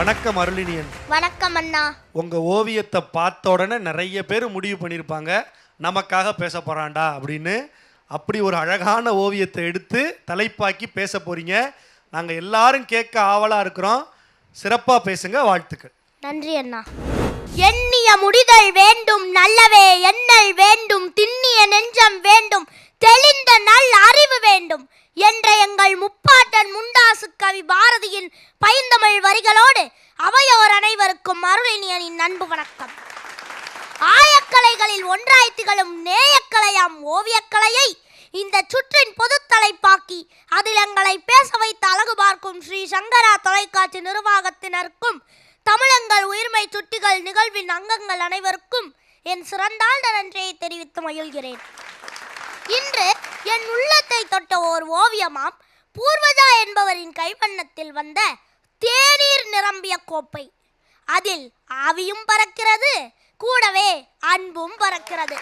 வணக்கம் அருளினியன். வணக்கம் அண்ணா. உங்க ஓவியத்தை பார்த்த உடனே நிறைய பேர் முடிவு பண்ணியிருப்பாங்க நமக்காக பேச போறான்டா அப்படின்னு. அப்படி ஒரு அழகான ஓவியத்தை எடுத்து தலைப்பாக்கி பேச போறீங்க. நாங்க எல்லாரும் கேட்க ஆவலா இருக்கிறோம். சிறப்பா பேசுங்க வாழ்த்துக்கள். நன்றி அண்ணா. எண்ணிய முடிதல் வேண்டும் நல்லவே எண்ணல் வேண்டும் திண்ணிய நெஞ்சம் வேண்டும் தெளிந்த நல் அறிவு வேண்டும் என்ற எங்கள் முப்பாட்டன் முண்டாசு கவி பாரதியின் பைந்தமிழ் வரிகளோடு அவையோர் அனைவருக்கும் அருளினியனின் அன்பு வணக்கம். ஆயக்கலைகளில் ஒன்றாய் திகழும் நேயக்கலையாம் ஓவியக்கலையை இந்த சுற்றின் பொது தலைப்பாக்கி அதில் எங்களை பேச வைத்து அழகு பார்க்கும் ஸ்ரீ சங்கரா தொலைக்காட்சி நிர்வாகத்தினருக்கும் தமிழங்கள் உயிர்மை சுட்டிகள் நிகழ்வின் அங்கங்கள் அனைவருக்கும் என் சிறந்தாழ்ந்த நன்றியை தெரிவித்து மகிழ்கிறேன். இன்று என் உள்ளத்தை தொட்ட ஓர் ஓவியமாம் பூர்வஜா என்பவரின் கைவண்ணத்தில் வந்த தேநீர் நிரம்பிய கோப்பை. அதில் ஆவியும் பறக்கிறது கூடவே அன்பும் பறக்கிறது.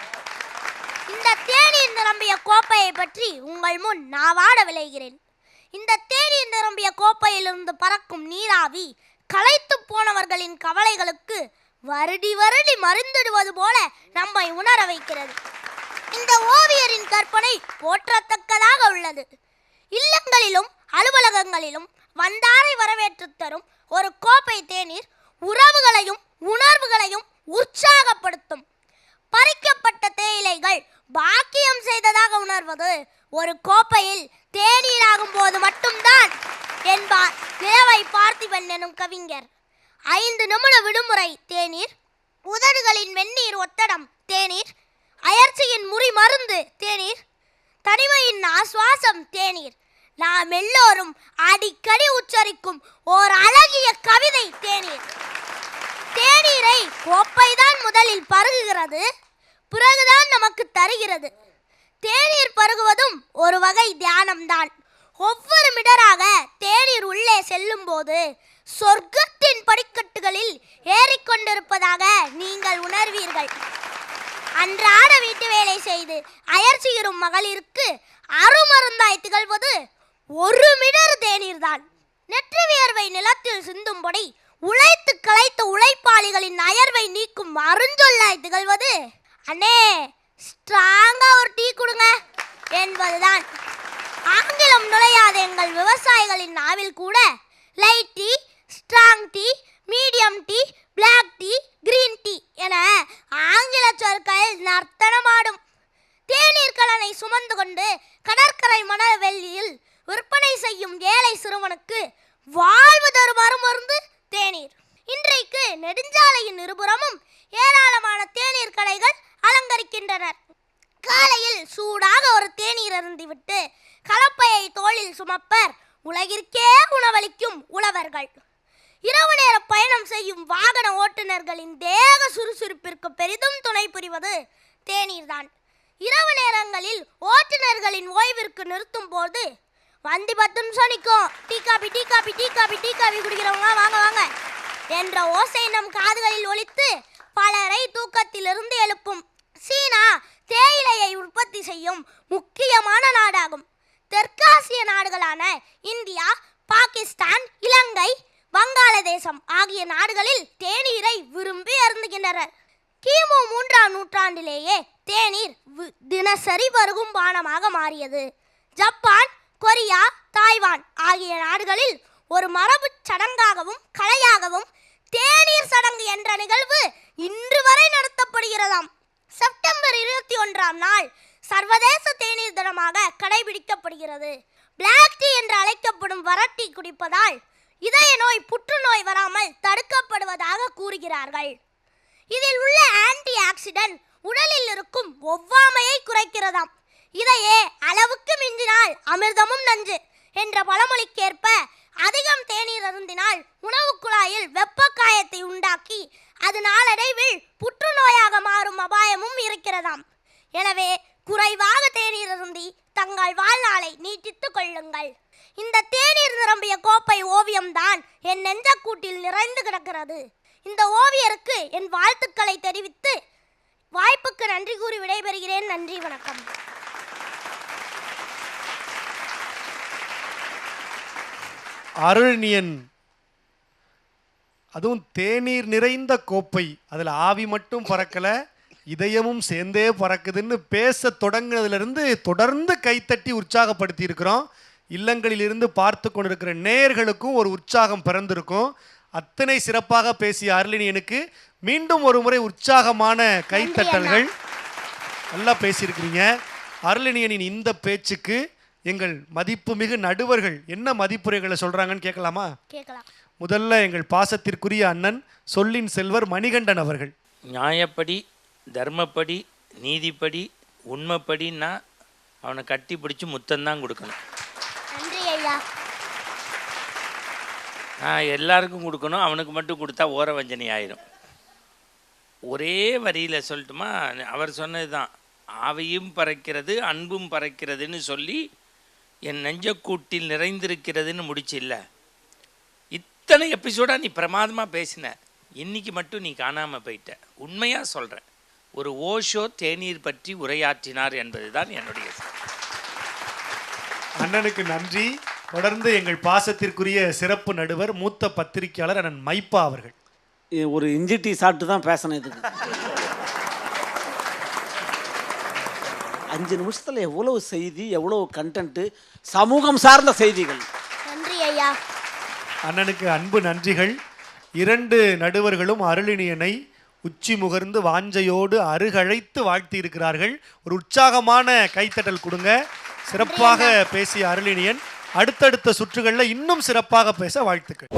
இந்த தேநீர் நிரம்பிய கோப்பையை பற்றி உங்கள் முன் நாவாட விளைகிறேன். இந்த தேநீர் நிரம்பிய கோப்பையிலிருந்து பறக்கும் நீராவி களைத்து போனவர்களின் கவலைகளுக்கு வருடி வருடி மருந்திடுவது போல நம்மை உணர வைக்கிறது. இந்த ஓவியரின் கற்பனை போற்றத்தக்கதாக உள்ளது. இல்லங்களிலும் அலுவலகங்களிலும் வந்தாரை வரவேற்றுத் தரும் ஒரு கோப்பை தேநீர் உறவுகளையும் உணர்வுகளையும் உற்சாகப்படுத்தும். பறிக்கப்பட்ட தேயிலைகள் பாக்கியம் செய்ததாக உணர்வது ஒரு கோப்பையில் தேநீராகும் போது மட்டும்தான் என்பார் தேவை பார்த்திபன் எனும் கவிஞர். ஐந்து நிமிட விடுமுறை தேநீர் உதடுகளின் வெந்நீர் ஒத்தடம் தேநீர் அயற்சியின் முறி மருந்து தேநீர் தனிமையின் ஆசுவாசம் தேநீர். நாம் எல்லோரும் அடிக்கடி உச்சரிக்கும் ஓர் அழகிய கவிதை தேநீர். தேநீரை கோப்பைதான் முதலில் பருகுகிறது பிறகுதான் நமக்கு தருகிறது. தேநீர் பருகுவதும் ஒரு வகை தியானம்தான். ஒவ்வொரு மிடராக தேநீர் உள்ளே செல்லும் போது சொர்க்கத்தின் படிக்கட்டுகளில் ஏறிக்கொண்டிருப்பதாக நீங்கள் உணர்வீர்கள். அன்றாட வீட்டு வேலை செய்து அயற்சியுறும் மகளிருக்கு அருமருந்தாய் திகழ்வது ஒரு மிடர் தேநீர் தான் நெற்றி வியர்வை நிலத்தில் சிந்தும்படி உழைத்து களைத்த உழைப்பாளிகளின் அயர்வை நீக்கும் அருஞ்சொல்லாய் திகழ்வது. அண்ணே ஸ்ட்ராங்கா ஒரு டீ கொடுங்க என்பதுதான். ஆங்கிலம் நுழையாத எங்கள் விவசாயிகளின் நாவில் கூட light tea strong tea medium tea சிறுவனுக்கு வாழ்வு தருமாறு மருந்து தேநீர். இன்றைக்கு நெடுஞ்சாலையின் இருபுறமும் ஏராளமான தேநீர் கடைகள் அலங்கரிக்கின்றனர். காலையில் சூடாக ஒரு தேநீர் அருந்திவிட்டு கலப்பையை தோளில் சுமப்பர் உலகிற்கே உணவளிக்கும் உழவர்கள். இரவு நேர பயணம் செய்யும் வாகன ஓட்டுநர்களின் தேக சுறுசுறுப்பிற்கு பெரிதும் துணை புரிவது தேநீர்தான். இரவு நேரங்களில் ஓட்டுநர்களின் ஓய்விற்கு நிறுத்தும் போது வண்டி பத்து நிமிஷம் நிற்கும் tea coffee tea coffee tea coffee tea coffee குடிக்கிறவங்க வாங்க வாங்க. என்ற ஓசை நம் காதுகளில் ஒலித்து பலரை தூக்கத்திலிருந்து எழுப்பும். சீனா தேயிலையை உற்பத்தி செய்யும் முக்கியமான நாடாகும். தெற்காசிய நாடுகளான இந்தியா பாகிஸ்தான் இலங்கை வங்காளதேசம் ஆகிய நாடுகளில் தேநீரை விரும்பி அருந்துகின்றனர். கிமு மூன்றாம் நூற்றாண்டிலேயே தேநீர் தினசரி பருகும் பானமாக மாறியது. ஜப்பான் கொரியா தாய்வான் ஆகிய நாடுகளில் ஒரு மரபுச் சடங்காகவும் கலையாகவும் தேநீர் சடங்கு என்ற நிகழ்வு இன்று வரை நடத்தப்படுகிறதாம். செப்டம்பர் இருபத்தி ஒன்றாம் நாள் சர்வதேச தேநீர் தினமாக கடைபிடிக்கப்படுகிறது. பிளாக் டீ என்று அழைக்கப்படும் வரட்டி குடிப்பதால் இதய நோய் புற்றுநோய் வராமல் தடுக்கப்படுவதாக கூறுகிறார்கள். இதில் உள்ள ஆன்டி ஆக்சிடென்ட் உடலில் இருக்கும் ஒவ்வாமையை குறைக்கிறதாம். இதையே அளவுக்கு மிஞ்சினால் அமிர்தமும் நஞ்சு என்ற பழமொழிக்கேற்ப அதிகம் தேநீர் அருந்தினால் உணவு குழாயில் வெப்பக்காயத்தை உண்டாக்கி அது நாளடைவில் புற்றுநோயாக மாறும் அபாயமும் இருக்கிறதாம். எனவே குறைவாக தேநீர் அருந்தி தங்கள் வாழ்நாளை நீட்டித்துக் கொள்ளுங்கள். இந்த தேநீர் நிரம்பிய கோப்பை ஓவியம்தான் என் நெஞ்சக்கூட்டில் நிறைந்து கிடக்கிறது. இந்த ஓவியருக்கு என் வாழ்த்துக்களை தெரிவித்து வாய்ப்புக்கு நன்றி கூறி விடைபெறுகிறேன். நன்றி வணக்கம். அருள்நியன். அதுவும் தேநீர் நிறைந்த கோப்பை. அதில் ஆவி மட்டும் பறக்கலை இதயமும் சேர்ந்தே பறக்குதுன்னு பேச தொடங்கினதுலேருந்து தொடர்ந்து கைத்தட்டி உற்சாகப்படுத்தி இருக்கிறோம் இல்லங்களிலிருந்து பார்த்து கொண்டிருக்கிற நேயர்களுக்கும் ஒரு உற்சாகம் பிறந்திருக்கும். அத்தனை சிறப்பாக பேசிய அருளினியனுக்கு மீண்டும் ஒரு முறை உற்சாகமான கைத்தட்டல்கள். நல்லா பேசியிருக்கிறீங்க. அருளினியனின் இந்த பேச்சுக்கு எங்கள் மதிப்புமிகு நடுவர்கள் என்ன மதிப்புரைகளை சொல்றாங்கன்னு கேட்கலாமா? கேட்கலாம். முதல்ல எங்கள் பாசத்திற்குரிய அண்ணன் சொல்லின் செல்வர் மணிகண்டன் அவர்கள். நியாயப்படி தர்மப்படி நீதிப்படி உண்மைப்படின்னா அவனை கட்டி பிடிச்சி முத்தம்தான் கொடுக்கணும். நன்றி ஐயா. நான் எல்லாருக்கும் கொடுக்கணும். அவனுக்கு மட்டும் கொடுத்தா ஓர வஞ்சனை ஆயிரும். ஒரே வரியில் சொல்லட்டுமா? அவர் சொன்னது தான் ஆவையும் பறக்கிறது அன்பும் பறக்கிறதுன்னு சொல்லி என் நெஞ்சக்கூட்டில் நிறைந்திருக்கிறதுன்னு முடிச்சில்ல. இத்தனை எபிசோடாக நீ பிரமாதமாக பேசின. இன்னைக்கு மட்டும் நீ காணாமல் போயிட்ட. உண்மையாக சொல்கிறேன் ஒரு ஓஷோ தேநீர் பற்றி உரையாற்றினார் என்பதுதான் என்னுடைய அண்ணனுக்கு நன்றி. தொடர்ந்து எங்கள் பாசத்திற்குரிய சிறப்பு நடுவர் மூத்த பத்திரிகையாளர் அண்ணன் மைப்பா அவர்கள். ஒரு இஞ்சி டீ சாப்பிட்டு தான் பேசணும் இதுக்கு. அஞ்சு நிமிஷத்தில் எவ்வளவு செய்தி எவ்வளவு கண்டென்ட்டு சமூகம் சார்ந்த செய்திகள். நன்றி ஐயா. அண்ணனுக்கு அன்பு நன்றிகள். இரண்டு நடுவர்களும் அருளினியனை உச்சி முகர்ந்து வாஞ்சையோடு அருகழைத்து வாழ்த்தி இருக்கிறார்கள் ஒரு உற்சாகமான கைத்தட்டல் கொடுங்க. சிறப்பாக பேசிய அருளினியன் அடுத்தடுத்த சுற்றுகளில் இன்னும் சிறப்பாக பேச வாழ்த்துக்கள்.